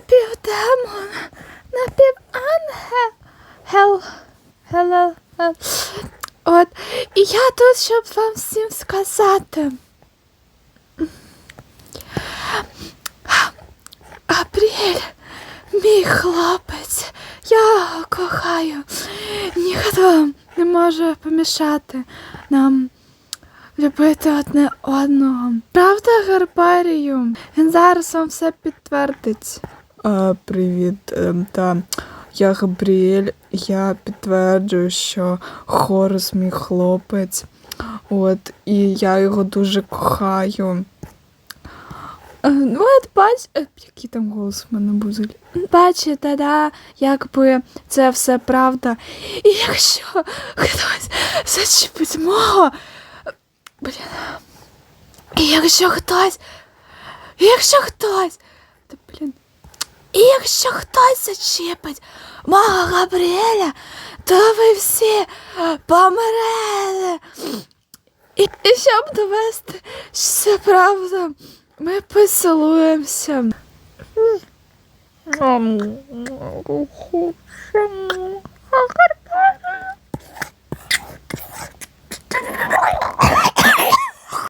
напівдемон, напівангел. Hello. Е, е. От. І я тут, щоб вам всім сказати. Апрель, мій хлопець, я його кохаю. Ніхто не може помішати нам любити одне одного. Правда, Гарбарію? Він зараз вам все підтвердить. Привіт, ем, та я Габріель. Я підтверджую, що Хорус мій хлопець. От, і я його дуже кохаю. Е, Ну, от бач, е, який там голос в мене буде. Бачите, да, якби це все правда. І якщо хтось зачепить мого. Блін. І якщо хтось. і Якщо хтось. Та, блін. І якщо хтось зачепить мого Габріеля, то ви всі помрете. І, і щоб довести, що це правда, ми поцілуємося.